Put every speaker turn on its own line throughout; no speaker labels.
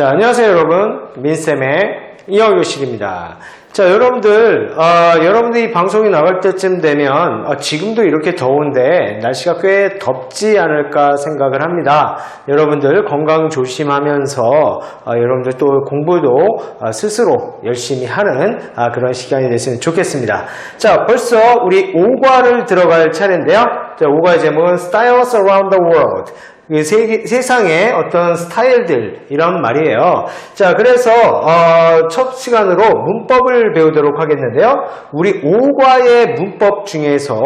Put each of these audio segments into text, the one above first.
자, 안녕하세요, 여러분. 민쌤의 이어교실입니다. 자, 여러분들, 어, 여러분들이 방송이 나갈 때쯤 되면, 어, 지금도 이렇게 더운데, 날씨가 꽤 덥지 않을까 생각을 합니다. 여러분들 건강 조심하면서, 어, 여러분들 또 공부도 어, 스스로 열심히 하는 아, 그런 시간이 됐으면 좋겠습니다. 자, 벌써 우리 5과를 들어갈 차례인데요. 자, 5과의 제목은 Styles Around the World. 그 세, 세상의 어떤 스타일들 이런 말이에요. 자, 그래서 어, 첫 시간으로 문법을 배우도록 하겠는데요. 우리 5과의 문법 중에서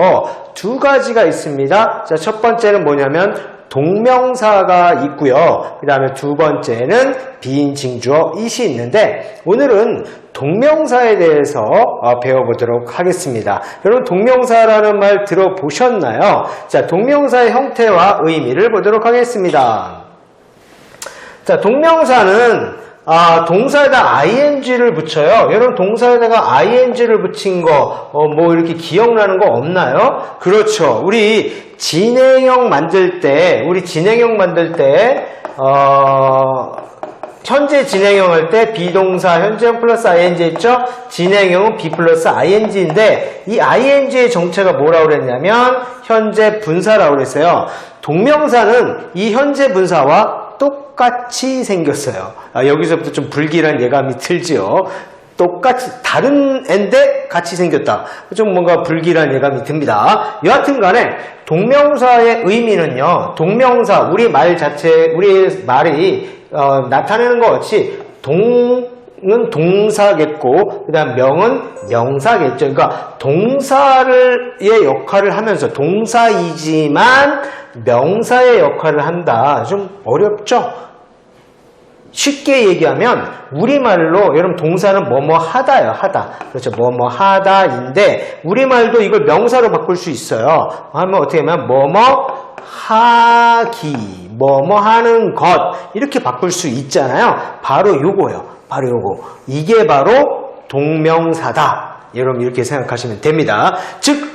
두 가지가 있습니다. 자, 첫 번째는 뭐냐면 동명사가 있고요. 그 다음에 두 번째는 비인칭주어 it이 있는데 오늘은 동명사에 대해서 어, 배워보도록 하겠습니다. 여러분 동명사라는 말 들어보셨나요? 자, 동명사의 형태와 의미를 보도록 하겠습니다. 자, 동명사는 아, 동사에다 ing를 붙여요. 여러분 동사에다가 ing를 붙인 거, 어, 뭐 이렇게 기억나는 거 없나요? 그렇죠. 우리 진행형 만들 때, 우리 진행형 만들 때, 어, 현재 진행형 할 때 비동사 현재형 플러스 ing 있죠? 진행형은 b 플러스 ing인데 이 ing의 정체가 뭐라고 그랬냐면 현재 분사라고 그랬어요. 동명사는 이 현재 분사와 똑같이 생겼어요. 아, 여기서부터 좀 불길한 예감이 들지요. 똑같이 다른 앤데 같이 생겼다. 좀 뭔가 불길한 예감이 듭니다. 여하튼 간에 동명사의 의미는요. 동명사 우리 말 자체 우리 말이 어, 나타내는 것 같이 동 은 동사겠고 그다음 명은 명사겠죠. 그러니까 동사를의 역할을 하면서 동사이지만 명사의 역할을 한다. 좀 어렵죠? 쉽게 얘기하면 우리말로 여러분 동사는 뭐뭐 하다요 하다 그렇죠 뭐뭐 하다인데 우리말도 이걸 명사로 바꿀 수 있어요 하면 어떻게 하면 뭐뭐 하기 뭐뭐 하는 것 이렇게 바꿀 수 있잖아요. 바로 요거예요. 바로 요거. 이게 바로 동명사다. 여러분 이렇게 생각하시면 됩니다. 즉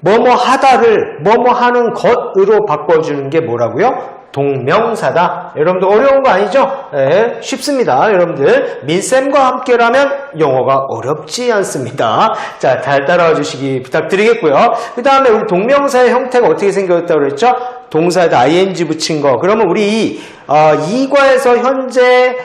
뭐뭐 하다를 뭐뭐 하는 것으로 바꿔주는 게 뭐라고요? 동명사다. 여러분들 어려운 거 아니죠? 네, 쉽습니다. 여러분들 민쌤과 함께라면 영어가 어렵지 않습니다. 자, 잘 따라와 주시기 부탁드리겠고요. 그 다음에 우리 동명사의 형태가 어떻게 생겼다고 그랬죠? 동사에다 ing 붙인 거. 그러면 우리 어, 이과에서 현재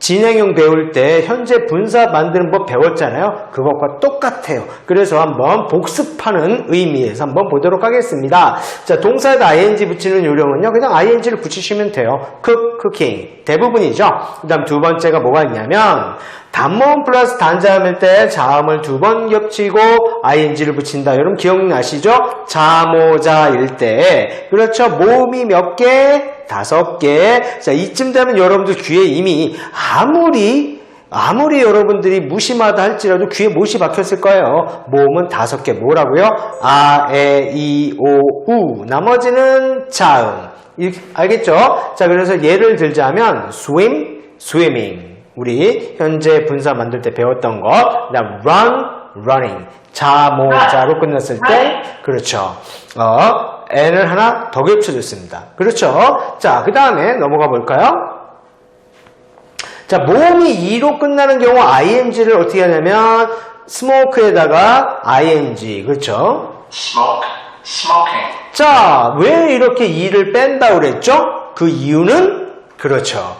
진행형 배울 때 현재 분사 만드는 법 배웠잖아요. 그것과 똑같아요. 그래서 한번 복습하는 의미에서 한번 보도록 하겠습니다. 자, 동사에다 ing 붙이는 요령은요. 그냥 ing를 붙이시면 돼요. cook, cooking. 대부분이죠. 그 다음 두 번째가 뭐가 있냐면 단모음 플러스 단자음일 때 자음을 두 번 겹치고 ing를 붙인다. 여러분 기억나시죠? 자모자일 때. 그렇죠. 모음이 몇 개? 다섯 개. 자, 이쯤 되면 여러분들 귀에 이미 아무리 아무리 여러분들이 무심하다 할지라도 귀에 못이 박혔을 거예요. 모음은 다섯 개. 뭐라고요? 아, 에, 이, 오, 우. 나머지는 자음. 알겠죠? 자, 그래서 예를 들자면 swim, swimming. 우리 현재 분사 만들 때 배웠던 것. 그다음 run, running. 자모자로 끝났을 때 그렇죠. 어, n을 하나 더 겹쳐줬습니다. 그렇죠. 자, 그 다음에 넘어가 볼까요? 자, 모음이 2로 끝나는 경우 ing를 어떻게 하냐면 smoke에다가 ing 그렇죠.
smoke, smoking,
자, 왜 이렇게 2를 뺀다 그랬죠? 그 이유는 그렇죠.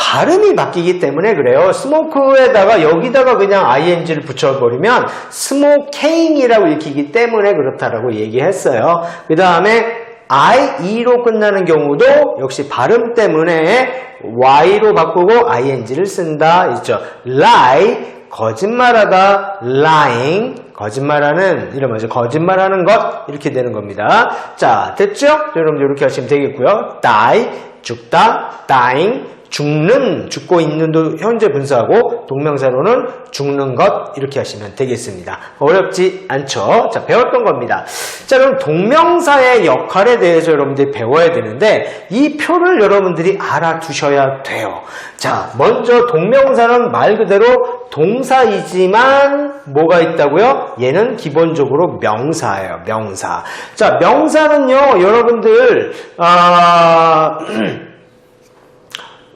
발음이 바뀌기 때문에 그래요. 스모크에다가 여기다가 그냥 ing를 붙여버리면 스모킹이라고 읽히기 때문에 그렇다라고 얘기했어요. 그 다음에 IE로 끝나는 경우도 역시 발음 때문에 Y로 바꾸고 ING를 쓴다. 있죠. lie, 거짓말하다, lying, 거짓말하는, 거죠. 거짓말하는 것, 이렇게 되는 겁니다. 자, 됐죠? 여러분들 이렇게 하시면 되겠고요. die, 죽다, dying, 죽는, 죽고 있는도 현재 분사하고 동명사로는 죽는 것 이렇게 하시면 되겠습니다. 어렵지 않죠? 자, 배웠던 겁니다. 자, 그럼 동명사의 역할에 대해서 여러분들이 배워야 되는데 이 표를 여러분들이 알아두셔야 돼요. 자, 먼저 동명사는 말 그대로 동사이지만 뭐가 있다고요? 얘는 기본적으로 명사예요. 명사. 자, 명사는요, 여러분들 아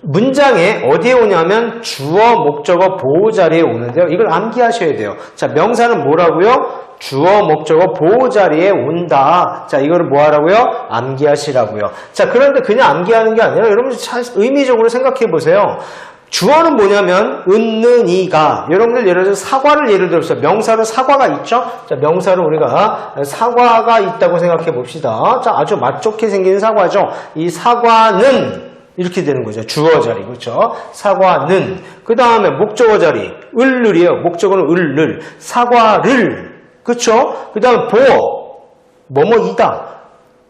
문장에 어디에 오냐면 주어, 목적어, 보호 자리에 오는데요. 이걸 암기하셔야 돼요. 자, 명사는 뭐라고요? 주어, 목적어, 보호 자리에 온다. 자, 이거를 뭐 하라고요? 암기하시라고요. 자, 그런데 그냥 암기하는 게 아니라 여러분 잘 의미적으로 생각해 보세요. 주어는 뭐냐면 은는 이가 여러분들 예를 들어서 사과를 예를 들어서 명사로 사과가 있죠 자 명사로 우리가 사과가 있다고 생각해 봅시다 자 아주 맛좋게 생긴 사과죠 이 사과는 이렇게 되는 거죠 주어 자리 그렇죠 사과는 그 다음에 목적어 자리 을을이에요 목적어는 을을 사과를 그렇죠 그 다음에 보 뭐뭐이다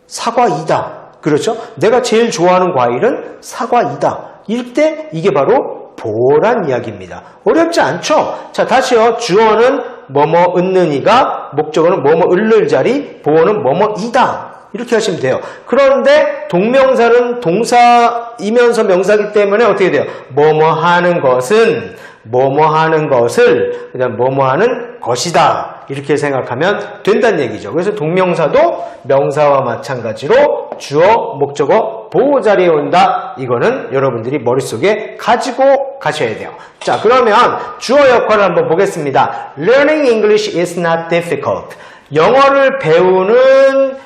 사과이다. 그렇죠? 내가 제일 좋아하는 과일은 사과이다. 이럴 때 이게 바로 보란 이야기입니다. 어렵지 않죠? 자, 다시요. 주어는 뭐뭐 은는이가, 목적어는 뭐뭐 을를 자리, 보어는 뭐뭐이다. 이렇게 하시면 돼요. 그런데 동명사는 동사이면서 명사기 때문에 어떻게 돼요? 뭐뭐 하는 것은 뭐뭐 하는 것을 그다음 뭐뭐 하는 것이다. 이렇게 생각하면 된다는 얘기죠. 그래서 동명사도 명사와 마찬가지로 주어, 목적어, 보호 자리에 온다. 이거는 여러분들이 머릿속에 가지고 가셔야 돼요. 자, 그러면 주어 역할을 한번 보겠습니다. Learning English is not difficult. 영어를 배우는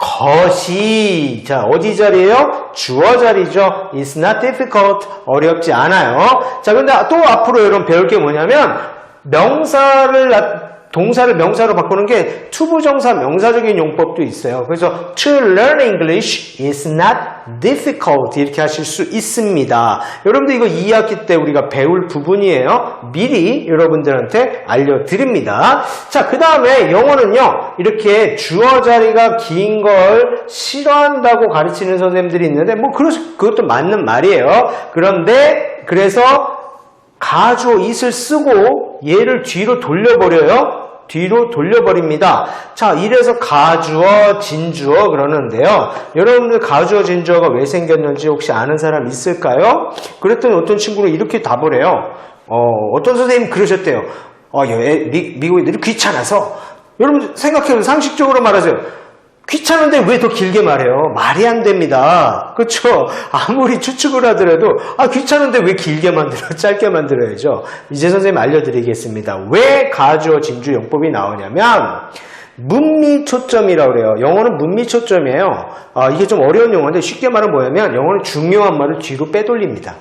것이 자 어디 자리예요? 주어 자리죠. It's not difficult. 어렵지 않아요. 자 근데 또 앞으로 여러분 배울 게 뭐냐면 명사를 나- 동사를 명사로 바꾸는 게 투부정사 명사적인 용법도 있어요. 그래서 to learn English is not difficult 이렇게 하실 수 있습니다. 여러분들 이거 2학기 때 우리가 배울 부분이에요. 미리 여러분들한테 알려드립니다. 자, 그 다음에 영어는요, 이렇게 주어 자리가 긴 걸 싫어한다고 가르치는 선생님들이 있는데, 뭐, 그것- 그것도 맞는 말이에요. 그런데, 그래서 가주어 it을 쓰고 얘를 뒤로 돌려버려요. 뒤로 돌려버립니다. 자, 이래서 가주어, 진주어 그러는데요. 여러분들 가주어, 진주어가 왜 생겼는지 혹시 아는 사람 있을까요? 그랬더니 어떤 친구는 이렇게 답을 해요. 어, 어떤 선생님 그러셨대요. 어, 애- 미, 미국 애들이 귀찮아서. 여러분 생각해보면 상식적으로 말하세요. 귀찮은데 왜 더 길게 말해요? 말이 안 됩니다. 그렇죠? 아무리 추측을 하더라도 아 귀찮은데 왜 길게 만들어? 짧게 만들어야죠. 이제 선생님 알려드리겠습니다. 왜 가주어 진주 용법이 나오냐면 문미 초점이라고 그래요. 영어는 문미 초점이에요. 아, 이게 좀 어려운 용어인데 쉽게 말하면 뭐냐면 영어는 중요한 말을 뒤로 빼돌립니다.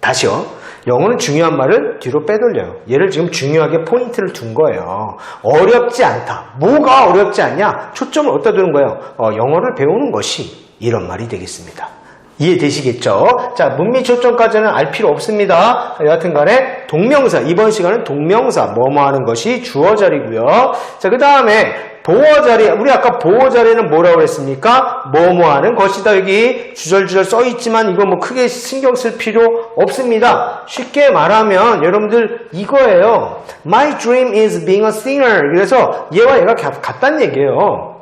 다시요. 영어는 중요한 말을 뒤로 빼돌려요. 얘를 지금 중요하게 포인트를 둔 거예요. 어렵지 않다. 뭐가 어렵지 않냐? 초점을 어디다 두는 거예요? 어, 영어를 배우는 것이 이런 말이 되겠습니다. 이해되시겠죠? 자, 문미 초점까지는 알 필요 없습니다. 여하튼 간에 동명사, 이번 시간은 동명사, 뭐뭐 하는 것이 주어 자리고요. 자, 그 다음에 보어 자리, 우리 아까 보어 자리는 뭐라고 했습니까? 뭐뭐 하는 것이다. 여기 주절주절 써 있지만 이거 뭐 크게 신경 쓸 필요 없습니다. 쉽게 말하면 여러분들 이거예요. My dream is being a singer. 그래서 얘와 얘가 같- 같다는 얘기예요.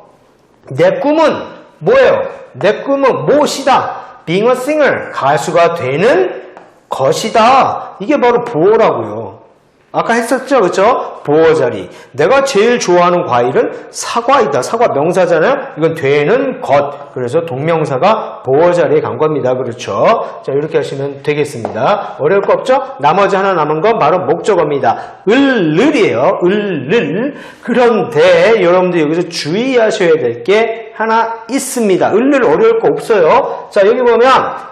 내 꿈은 뭐예요? 내 꿈은 무엇이다? Being a singer. 가수가 되는 것이다. 이게 바로 보어라고요. 아까 했었죠? 그쵸? 보어 자리. 내가 제일 좋아하는 과일은 사과이다. 사과 명사잖아요? 이건 되는 것. 그래서 동명사가 보어 자리에 간 겁니다. 그렇죠? 자, 이렇게 하시면 되겠습니다. 어려울 거 없죠? 나머지 하나 남은 건 바로 목적어입니다. 을을이에요. 을을. 그런데 여러분들 여기서 주의하셔야 될 게 하나 있습니다. 을을 어려울 거 없어요. 자, 여기 보면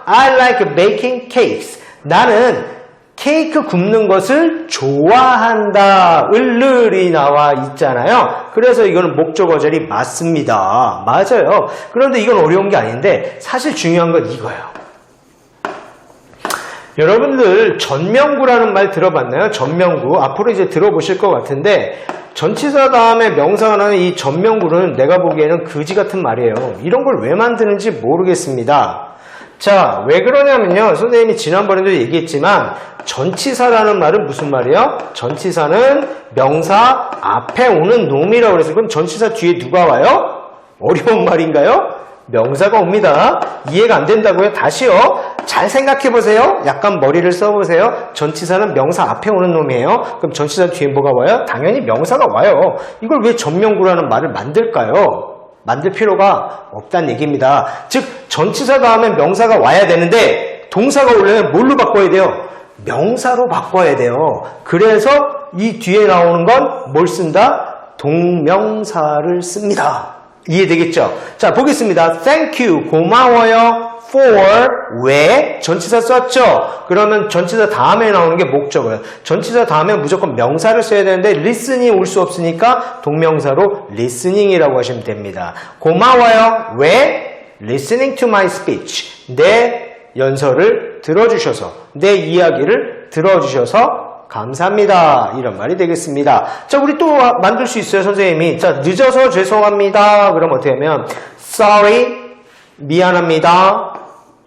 I like baking cakes. 나는 케이크 굽는 것을 좋아한다. 을을이 나와 있잖아요. 그래서 이거는 목적어 자리 맞습니다. 맞아요. 그런데 이건 어려운 게 아닌데 사실 중요한 건 이거예요. 여러분들 전명구라는 말 들어봤나요? 전명구. 앞으로 이제 들어보실 것 같은데 전치사 다음에 명사가 나는 이 전명구는 내가 보기에는 거지 같은 말이에요. 이런 걸 왜 만드는지 모르겠습니다. 자, 왜 그러냐면요. 선생님이 지난번에도 얘기했지만 전치사라는 말은 무슨 말이에요? 전치사는 명사 앞에 오는 놈이라고 그래서 그럼 전치사 뒤에 누가 와요? 어려운 말인가요? 명사가 옵니다. 이해가 안 된다고요? 다시요. 잘 생각해 보세요. 약간 머리를 써보세요. 전치사는 명사 앞에 오는 놈이에요. 그럼 전치사 뒤에 뭐가 와요? 당연히 명사가 와요. 이걸 왜 전명구라는 말을 만들까요? 만들 필요가 없다는 얘기입니다. 즉 전치사 다음에 명사가 와야 되는데 동사가 오려면 뭘로 바꿔야 돼요? 명사로 바꿔야 돼요. 그래서 이 뒤에 나오는 건 뭘 쓴다? 동명사를 씁니다. 이해되겠죠? 자, 보겠습니다. Thank you. 고마워요. For. 왜? 전치사 썼죠? 그러면 전치사 다음에 나오는 게 목적어예요. 전치사 다음에 무조건 명사를 써야 되는데 listen이 올 수 없으니까 동명사로 listening이라고 하시면 됩니다. 고마워요. 왜? Listening to my speech. 내 연설을 들어주셔서, 내 이야기를 들어주셔서 감사합니다. 이런 말이 되겠습니다. 자, 우리 또 만들 수 있어요, 선생님이. 자, 늦어서 죄송합니다. 그럼 어떻게 하면, sorry, 미안합니다.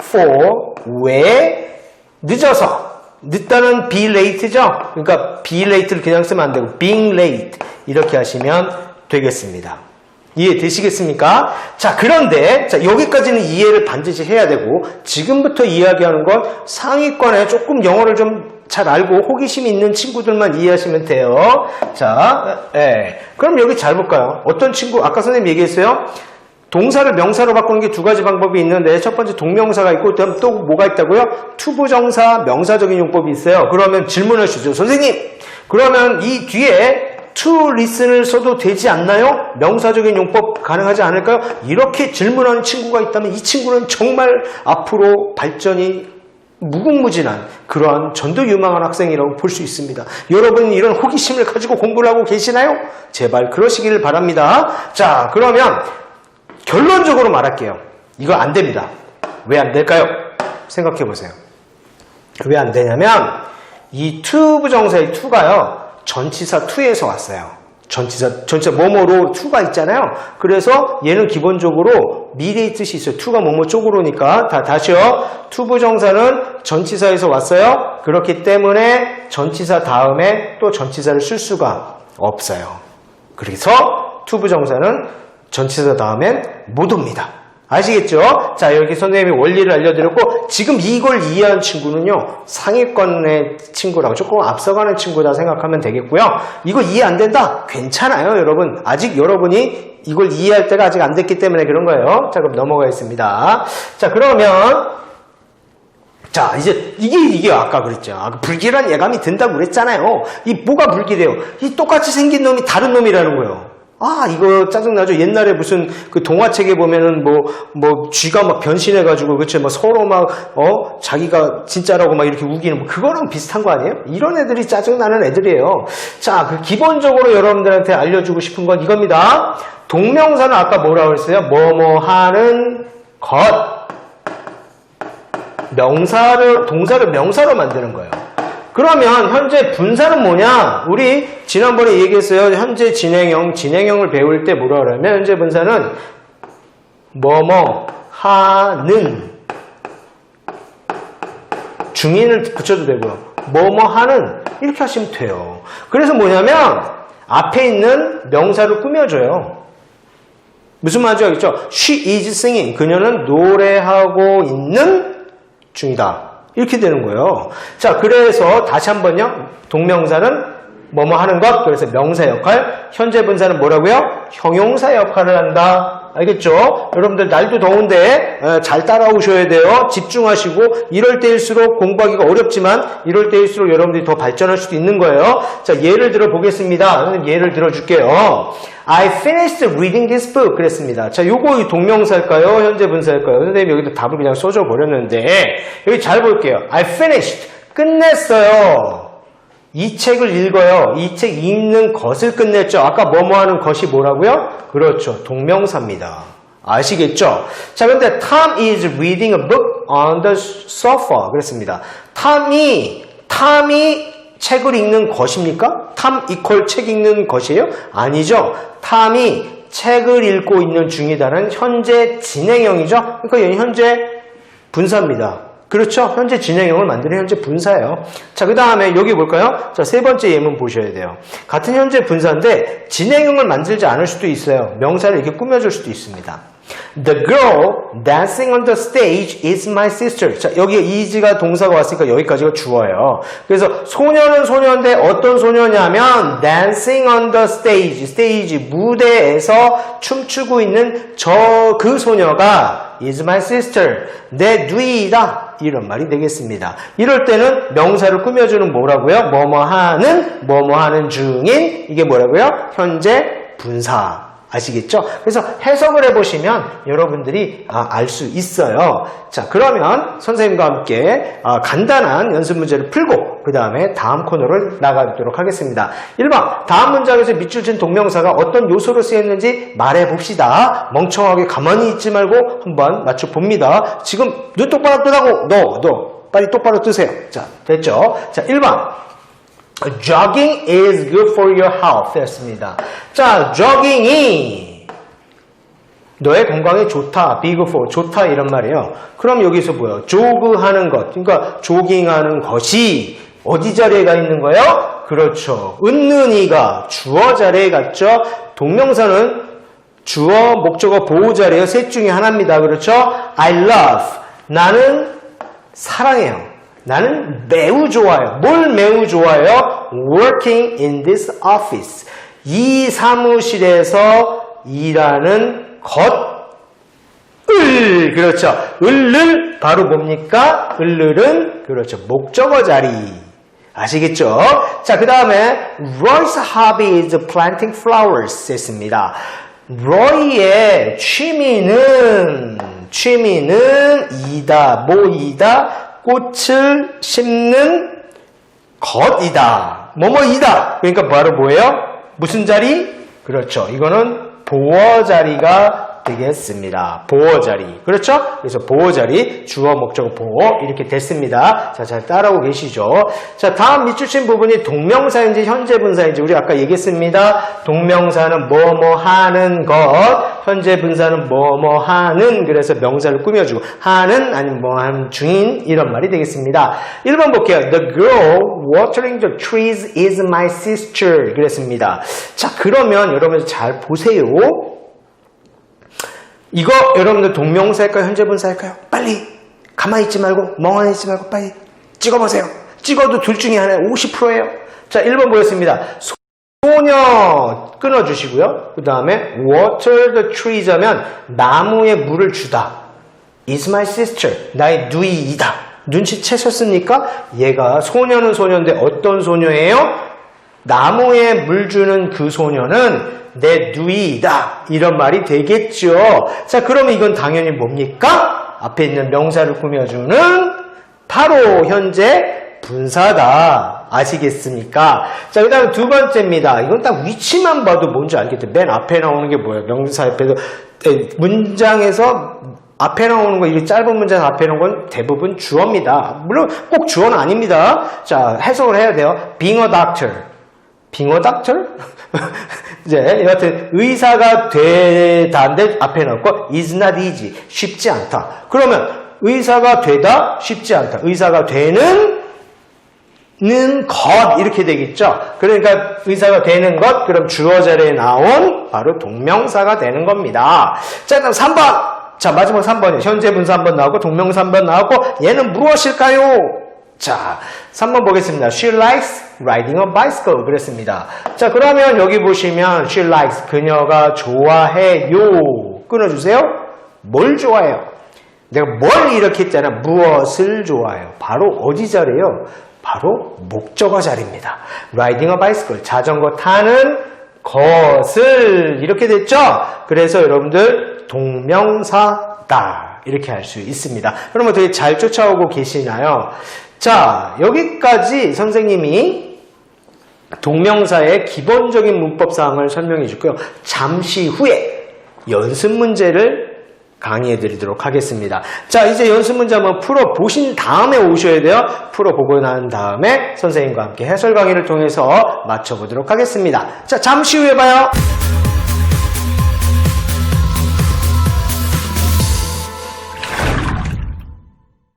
For, 왜, 늦어서. 늦다는 be late죠? 그러니까 be late를 그냥 쓰면 안 되고, being late. 이렇게 하시면 되겠습니다. 이해되시겠습니까? 자, 그런데, 자, 여기까지는 이해를 반드시 해야 되고, 지금부터 이야기하는 건 상위권에 조금 영어를 좀 잘 알고 호기심이 있는 친구들만 이해하시면 돼요. 자, 예. 그럼 여기 잘 볼까요? 어떤 친구, 아까 선생님 얘기했어요? 동사를 명사로 바꾸는 게 두 가지 방법이 있는데 첫 번째 동명사가 있고 그다음 또 뭐가 있다고요? 투부정사 명사적인 용법이 있어요. 그러면 질문을 주죠. 선생님, 그러면 이 뒤에 to listen을 써도 되지 않나요? 명사적인 용법 가능하지 않을까요? 이렇게 질문하는 친구가 있다면 이 친구는 정말 앞으로 발전이 무궁무진한 그러한 전도 유망한 학생이라고 볼 수 있습니다. 여러분 이런 호기심을 가지고 공부를 하고 계시나요? 제발 그러시기를 바랍니다. 자, 그러면 결론적으로 말할게요. 이거 안 됩니다. 왜 안 될까요? 생각해 보세요. 왜 안 되냐면 이 to 부정사의 to가요. 전치사 to에서 왔어요. 전치사 전치사 뭐뭐로 to가 있잖아요. 그래서 얘는 기본적으로 미래의 뜻이 있어요. to가 뭐뭐 쪽으로니까 다 다시요. to 부정사는 전치사에서 왔어요. 그렇기 때문에 전치사 다음에 또 전치사를 쓸 수가 없어요. 그래서 to 부정사는 전치사 다음엔 못 옵니다. 아시겠죠? 자, 여기 선생님이 원리를 알려드렸고, 지금 이걸 이해한 친구는요, 상위권의 친구라고 조금 앞서가는 친구다 생각하면 되겠고요. 이거 이해 안 된다? 괜찮아요, 여러분. 아직 여러분이 이걸 이해할 때가 아직 안 됐기 때문에 그런 거예요. 자, 그럼 넘어가겠습니다. 자, 그러면, 자, 이제, 이게, 이게 아까 그랬죠. 아, 불길한 예감이 든다고 그랬잖아요. 이 뭐가 불길해요? 이 똑같이 생긴 놈이 다른 놈이라는 거예요. 아, 이거 짜증나죠? 옛날에 무슨 그 동화책에 보면은 뭐, 뭐, 쥐가 막 변신해 가지고, 그치? 막 서로 막, 어? 자기가 진짜라고 막 이렇게 우기는, 뭐, 그거랑 비슷한 거 아니에요? 이런 애들이 짜증나는 애들이에요. 자, 그 기본적으로 여러분들한테 알려주고 싶은 건 이겁니다. 동명사는 아까 뭐라고 했어요? 뭐뭐 하는 것. 명사를, 동사를 명사로 만드는 거예요. 그러면 현재 분사는 뭐냐? 우리 지난번에 얘기했어요. 현재 진행형, 진행형을 배울 때 뭐라 그러면 현재 분사는 뭐뭐 하는 중인을 붙여도 되고요. 뭐뭐 하는 이렇게 하시면 돼요. 그래서 뭐냐면 앞에 있는 명사를 꾸며줘요. 무슨 말인지 알겠죠? She is singing. 그녀는 노래하고 있는 중이다. 이렇게 되는 거예요. 자, 그래서 다시 한번요. 동명사는 뭐뭐 하는 것, 그래서 명사 역할, 현재 분사는 뭐라고요? 형용사 역할을 한다. 알겠죠? 여러분들 날도 더운데 어, 잘 따라오셔야 돼요. 집중하시고 이럴 때일수록 공부하기가 어렵지만 이럴 때일수록 여러분들이 더 발전할 수도 있는 거예요. 자, 예를 들어 보겠습니다. 예를 들어 줄게요. I finished reading this book. 그랬습니다. 자, 요거 동명사일까요? 현재 분사일까요? 선생님 여기도 답을 그냥 써줘 버렸는데 여기 잘 볼게요. I finished. 끝냈어요. 이 책을 읽어요. 이 책 읽는 것을 끝냈죠. 아까 뭐뭐 하는 것이 뭐라고요? 그렇죠. 동명사입니다. 아시겠죠? 자, 근데 Tom is reading a book on the sofa. 그랬습니다. 탐이, 탐이 책을 읽는 것입니까? 탐 이퀄 책 읽는 것이에요? 아니죠. 탐이 책을 읽고 있는 중이다는 현재 진행형이죠. 그러니까 현재 분사입니다. 그렇죠? 현재 진행형을 만드는 현재 분사예요. 자, 그 다음에 여기 볼까요? 자, 세 번째 예문 보셔야 돼요. 같은 현재 분사인데 진행형을 만들지 않을 수도 있어요. 명사를 이렇게 꾸며줄 수도 있습니다. The girl dancing on the stage is my sister. 자, 여기 is가 동사가 왔으니까 여기까지가 주어예요. 그래서 소녀는 소녀인데 어떤 소녀냐면 dancing on the stage, stage 무대에서 춤추고 있는 저 그 소녀가 is my sister. 내 누이다. 이런 말이 되겠습니다. 이럴 때는 명사를 꾸며주는 뭐라고요? 뭐뭐 하는, 뭐뭐 하는 중인 이게 뭐라고요? 현재 분사. 아시겠죠? 그래서 해석을 해보시면 여러분들이 아, 알 수 있어요. 자, 그러면 선생님과 함께 아, 간단한 연습 문제를 풀고 그 다음에 다음 코너를 나가도록 하겠습니다. 1번, 다음 문장에서 밑줄 친 동명사가 어떤 요소로 쓰였는지 말해봅시다. 멍청하게 가만히 있지 말고 한번 맞춰봅니다. 지금 눈 똑바로 뜨라고 너, 너 빨리 똑바로 뜨세요. 자, 됐죠? 자, 1번. Jogging is good for your health. 였습니다. 자, jogging이 너의 건강에 좋다, be good for, 좋다 이런 말이에요. 그럼 여기서 뭐예요? 조그하는 것, 그러니까 조깅하는 것이 어디 자리에 가 있는 거예요? 그렇죠. 은는이가 주어 자리에 갔죠. 동명사는 주어, 목적어, 보호 자리에요. 셋 중에 하나입니다. 그렇죠? I love. 나는 사랑해요. 나는 매우 좋아요. 뭘 매우 좋아요? Working in this office. 이 사무실에서 일하는 것. 을 그렇죠. 을을 바로 뭡니까? 을을은 그렇죠. 목적어 자리. 아시겠죠? 자, 그 다음에 Roy's hobby is planting flowers 했습니다. 로이의 취미는 취미는 이다 뭐이다 꽃을 심는 것이다 뭐뭐이다 그러니까 바로 뭐예요? 무슨 자리? 그렇죠 이거는 보어 자리가 되겠습니다. 보어 자리. 그렇죠? 그래서 보어 자리, 주어, 목적어, 보어 이렇게 됐습니다. 자, 잘 따라오고 계시죠? 자, 다음 밑줄 친 부분이 동명사인지 현재 분사인지 우리 아까 얘기했습니다. 동명사는 뭐뭐 하는 것, 현재 분사는 뭐뭐 하는 그래서 명사를 꾸며주고 하는 아니면 뭐 하는 중인 이런 말이 되겠습니다. 1번 볼게요. The girl watering the trees is my sister 그랬습니다. 자, 그러면 여러분 잘 보세요. 이거 여러분들 동명사일까요? 현재 분사일까요? 빨리 가만히 있지 말고 멍하니 있지 말고 빨리 찍어보세요. 찍어도 둘 중에 하나 50%예요. 자, 1번 보겠습니다. 소녀 끊어주시고요. 그 다음에 water the trees 하면 나무에 물을 주다. is my sister. 나의 누이이다. 눈치채셨습니까? 얘가 소녀는 소녀인데 어떤 소녀예요? 나무에 물 주는 그 소녀는 내 누이이다. 이런 말이 되겠죠. 자, 그러면 이건 당연히 뭡니까? 앞에 있는 명사를 꾸며주는 바로 현재 분사다. 아시겠습니까? 자, 그 다음에 두 번째입니다. 이건 딱 위치만 봐도 뭔지 알겠죠. 맨 앞에 나오는 게 뭐예요? 명사 옆에서, 에, 문장에서 앞에 나오는 거, 이게 짧은 문장 앞에 나오는 건 대부분 주어입니다. 물론 꼭 주어는 아닙니다. 자, 해석을 해야 돼요. being a doctor. 빙어 닥터? 이제 여하튼 의사가 되다인데 앞에 넣고 is not easy 쉽지 않다. 그러면 의사가 되다 쉽지 않다. 의사가 되는 는것 이렇게 되겠죠. 그러니까 의사가 되는 것 그럼 주어 자리에 나온 바로 동명사가 되는 겁니다. 자, 그다음 3번. 자, 마지막 3번이에요. 현재 분사 한번 나오고 동명사 한번 나오고 얘는 무엇일까요? 자, 3번 보겠습니다. She likes riding a bicycle. 그랬습니다. 자, 그러면 여기 보시면 she likes 그녀가 좋아해요. 끊어주세요. 뭘 좋아해요? 내가 뭘 이렇게 했잖아. 무엇을 좋아해요? 바로 어디 자리예요? 바로 목적어 자리입니다. riding a bicycle. 자전거 타는 것을 이렇게 됐죠? 그래서 여러분들 동명사 다. 이렇게 할 수 있습니다. 그러면 되게 잘 쫓아오고 계시나요? 자, 여기까지 선생님이 동명사의 기본적인 문법 사항을 설명해 주고요. 잠시 후에 연습 문제를 강의해 드리도록 하겠습니다. 자, 이제 연습 문제 한번 풀어 보신 다음에 오셔야 돼요. 풀어 보고 난 다음에 선생님과 함께 해설 강의를 통해서 맞춰 보도록 하겠습니다. 자, 잠시 후에 봐요.